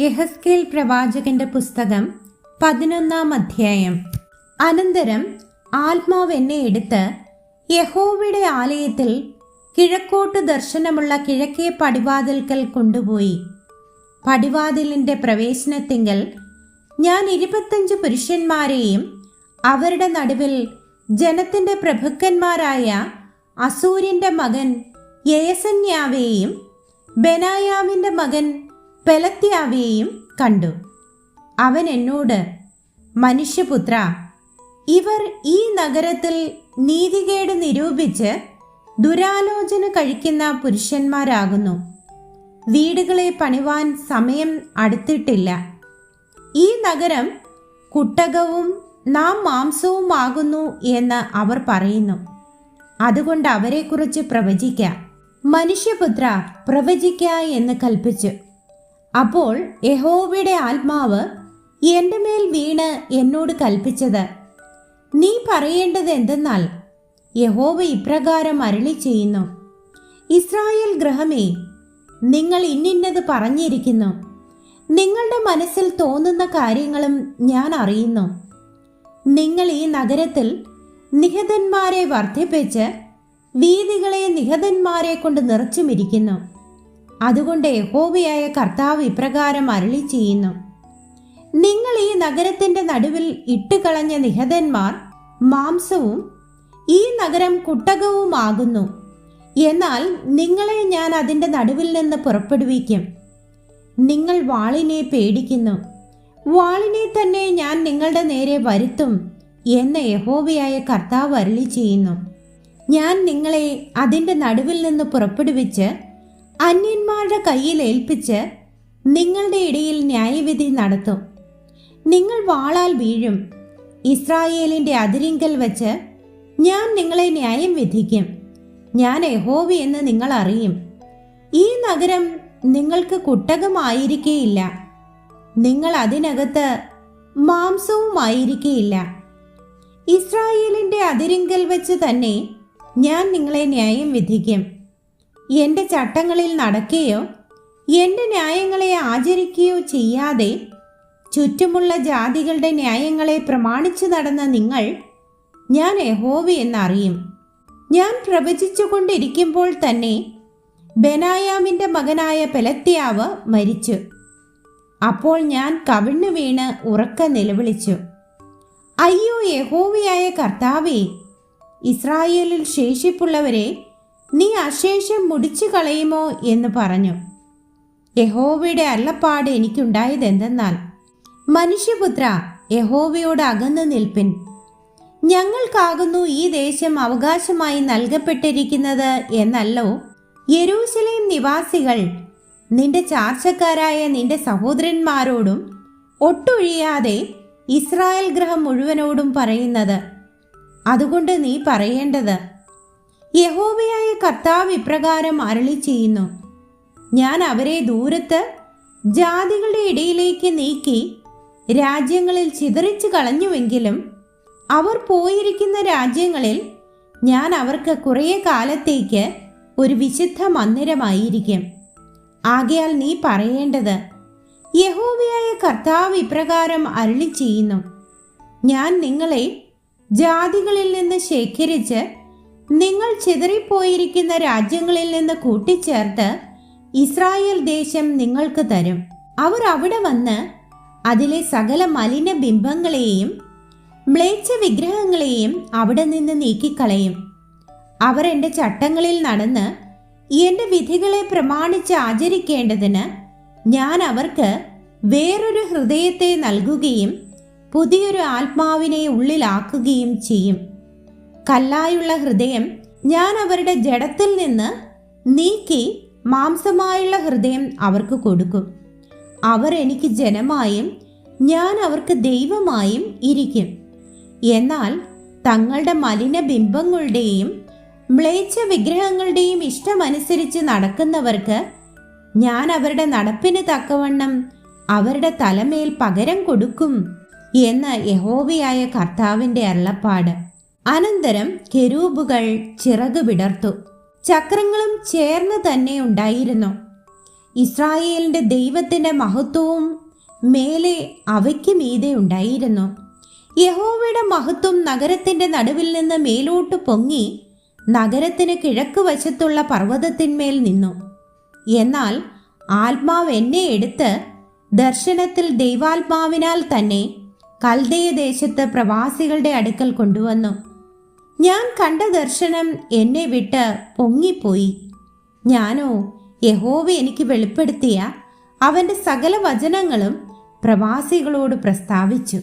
യഹസ്കേൽ പ്രവാചകന്റെ പുസ്തകം പതിനൊന്നാം അധ്യായം. അനന്തരം ആത്മാവ് എന്നെ എടുത്ത് യഹോവയുടെ ആലയത്തിൽ കിഴക്കോട്ട് ദർശനമുള്ള കിഴക്കേ പടിവാതിൽക്കൽ കൊണ്ടുപോയി. പടിവാതിലിന്റെ പ്രവേശനത്തിങ്കൽ ഞാൻ ഇരുപത്തഞ്ച് പുരുഷന്മാരെയും അവരുടെ നടുവിൽ ജനത്തിന്റെ പ്രഭുക്കന്മാരായ അസൂര്യന്റെ മകൻ യയസന്യാവേയും ബനായാവിന്റെ മകൻ പെലത്യാവേയും കണ്ടു. അവൻ എന്നോട് മനുഷ്യപുത്ര ഇവർ ഈ നഗരത്തിൽ നീതികേട് നിരൂപിച്ച് ദുരാലോചന കഴിക്കുന്ന പുരുഷന്മാരാകുന്നു. വീടുകളെ പണിവാൻ സമയം അടുത്തിട്ടില്ല. ഈ നഗരം കുട്ടകവും നാം മാംസവുമാകുന്നു എന്ന് അവർ പറയുന്നു. അതുകൊണ്ട് അവരെക്കുറിച്ച് പ്രവചിക്ക. മനുഷ്യപുത്ര പ്രവചിക്ക എന്ന് കൽപ്പിച്ചു. അപ്പോൾ യഹോവയുടെ ആത്മാവ് എന്റെ മേൽ വീണ് എന്നോട് കൽപ്പിച്ചത് നീ പറയേണ്ടത് എന്തെന്നാൽ യഹോവ ഇപ്രകാരം അരളി ചെയ്യുന്നു ഇസ്രായേൽ ഗ്രഹമേ നിങ്ങൾ ഇന്നിന്നത് പറഞ്ഞിരിക്കുന്നു. നിങ്ങളുടെ മനസ്സിൽ തോന്നുന്ന കാര്യങ്ങളും ഞാൻ അറിയുന്നു. നിങ്ങൾ ഈ നഗരത്തിൽ നിഹതന്മാരെ വർദ്ധിപ്പിച്ച് വീതികളെ നിഹതന്മാരെ കൊണ്ട് നിറച്ചുമിരിക്കുന്നു. അതുകൊണ്ട് യഹോവയായ കർത്താവ് ഇപ്രകാരം അരളി ചെയ്യുന്നു. നിങ്ങൾ ഈ നഗരത്തിന്റെ നടുവിൽ ഇട്ടുകളഞ്ഞ നിഹതന്മാർ മാംസവും ഈ നഗരം കുട്ടകവുമാകുന്നു. എന്നാൽ നിങ്ങളെ ഞാൻ അതിന്റെ നടുവിൽ നിന്ന് പുറപ്പെടുവിക്കും. നിങ്ങൾ വാളിനെ പേടിക്കുന്നു. വാളിനെ തന്നെ ഞാൻ നിങ്ങളുടെ നേരെ വരുത്തും എന്ന് യഹോവയായ കർത്താവ് അരളി ചെയ്യുന്നു. ഞാൻ നിങ്ങളെ അതിന്റെ നടുവിൽ നിന്ന് പുറപ്പെടുവിച്ച് അന്യന്മാരുടെ കയ്യിൽ ഏൽപ്പിച്ച് നിങ്ങളുടെ ഇടയിൽ ന്യായവിധി നടത്തും. നിങ്ങൾ വാളാൽ വീഴും. ഇസ്രായേലിന്റെ അതിരിങ്കൽ വച്ച് ഞാൻ നിങ്ങളെ ന്യായം വിധിക്കും. ഞാൻ യഹോവ എന്ന് നിങ്ങൾ അറിയും. ഈ നഗരം നിങ്ങൾക്ക് കുട്ടകമായിരിക്കേയില്ല. നിങ്ങൾ അതിനകത്ത് മാംസവുമായിരിക്കേയില്ല. ഇസ്രായേലിന്റെ അതിരിങ്കൽ വെച്ച് തന്നെ ഞാൻ നിങ്ങളെ ന്യായം വിധിക്കും. എന്റെ ചട്ടങ്ങളിൽ നടക്കുകയോ എന്റെ ന്യായങ്ങളെ ആചരിക്കുകയോ ചെയ്യാതെ ചുറ്റുമുള്ള ജാതികളുടെ ന്യായങ്ങളെ പ്രമാണിച്ചു നടന്ന നിങ്ങൾ ഞാൻ യഹോവ എന്നറിയും. ഞാൻ പ്രവചിച്ചുകൊണ്ടിരിക്കുമ്പോൾ തന്നെ ബെനായാമിന്റെ മകനായ പെലത്യാവ് മരിച്ചു. അപ്പോൾ ഞാൻ കവിണ്ണു വീണ് ഉറക്ക നിലവിളിച്ചു. അയ്യോ യഹോവയായ കർത്താവേ ഇസ്രായേലിൽ ശേഷിപ്പുള്ളവരെ നീ അശേഷം മുടിച്ചു കളയുമോ എന്ന് പറഞ്ഞു. യഹോവയുടെ അല്ലപ്പാട് എനിക്കുണ്ടായതെന്തെന്നാൽ മനുഷ്യപുത്ര യഹോവയോട് അകന്നു നിൽപ്പിൻ. ഞങ്ങൾക്കാകുന്നു ഈ ദേശം അവകാശമായി നൽകപ്പെട്ടിരിക്കുന്നത് എന്നല്ലോ. യെരൂശലേം നിവാസികൾ നിന്റെ ചാർച്ചക്കാരായ നിന്റെ സഹോദരന്മാരോടും ഒട്ടൊഴിയാതെ ഇസ്രായേൽ ഗ്രഹം മുഴുവനോടും പറയുന്നത്. അതുകൊണ്ട് നീ പറയേണ്ടത് യഹോവയായ കർത്താവ് ഇപ്രകാരം അരളി ചെയ്യുന്നു. ഞാൻ അവരെ ദൂരത്ത് ജാതികളുടെ ഇടയിലേക്ക് നീക്കി രാജ്യങ്ങളിൽ ചിതറിച്ചു കളഞ്ഞുവെങ്കിലും അവർ പോയിരിക്കുന്ന രാജ്യങ്ങളിൽ ഞാൻ അവർക്ക് കുറേ കാലത്തേക്ക് ഒരു വിശുദ്ധ മന്ദിരമായിരിക്കും. ആകയാൽ നീ പറയേണ്ടത് യഹോവയായ കർത്താവ് ഇപ്രകാരം അരുളി ചെയ്യുന്നു. ഞാൻ നിങ്ങളെ ജാതികളിൽ നിന്ന് ശേഖരിച്ച് നിങ്ങൾ ചിതറിപ്പോയിരിക്കുന്ന രാജ്യങ്ങളിൽ നിന്ന് കൂട്ടിച്ചേർത്ത് ഇസ്രായേൽ ദേശം നിങ്ങൾക്ക് തരും. അവർ അവിടെ വന്ന് അതിലെ സകല മലിന ബിംബങ്ങളെയും മ്ലേച്ഛ വിഗ്രഹങ്ങളെയും അവിടെ നിന്ന് നീക്കിക്കളയും. അവർ എന്റെ ചട്ടങ്ങളിൽ നടന്ന് എന്റെ വിധികളെ പ്രമാണിച്ച് ആചരിക്കേണ്ടതിന് ഞാൻ അവർക്ക് വേറൊരു ഹൃദയത്തെ നൽകുകയും പുതിയൊരു ആത്മാവിനെ ഉള്ളിലാക്കുകയും ചെയ്യും. കല്ലായുള്ള ഹൃദയം ഞാൻ അവരുടെ ജഡത്തിൽ നിന്ന് നീക്കി മാംസമായുള്ള ഹൃദയം അവർക്ക് കൊടുക്കും. അവർ എനിക്ക് ജനമായും ഞാൻ അവർക്ക് ദൈവമായും ഇരിക്കും. എന്നാൽ തങ്ങളുടെ മലിന ബിംബങ്ങളുടെയും മ്ലേച്ഛ വിഗ്രഹങ്ങളുടെയും ഇഷ്ടമനുസരിച്ച് നടക്കുന്നവർക്ക് ഞാൻ അവരുടെ നടപ്പിന് തക്കവണ്ണം അവരുടെ തലമേൽ പകരം കൊടുക്കും എന്ന് യഹോവയായ കർത്താവിന്റെ അരുളപ്പാട്. അനന്തരം കെരൂബുകൾ ചിറക് വിടർത്തു. ചക്രങ്ങളും ചേർന്ന് തന്നെ ഉണ്ടായിരുന്നു. ഇസ്രായേലിന്റെ ദൈവത്തിന്റെ മഹത്വവും മേലെ അവയ്ക്ക് മീതെ ഉണ്ടായിരുന്നു. യഹോവയുടെ മഹത്വം നഗരത്തിന്റെ നടുവിൽ നിന്ന് മേലോട്ട് പൊങ്ങി നഗരത്തിന് കിഴക്ക് വശത്തുള്ള പർവതത്തിന്മേൽ നിന്നു. എന്നാൽ ആത്മാവ് എന്നെ എടുത്ത് ദർശനത്തിൽ ദൈവാത്മാവിനാൽ തന്നെ കൽദയ ദേശത്ത് പ്രവാസികളുടെ അടുക്കൽ കൊണ്ടുവന്നു. ഞാൻ കണ്ട ദർശനം എന്നെ വിട്ട് പൊങ്ങിപ്പോയി. ഞാനോ യഹോവ എനിക്ക് വെളിപ്പെടുത്തിയ അവന്റെ സകല വചനങ്ങളും പ്രവാസികളോട് പ്രസ്താവിച്ചു.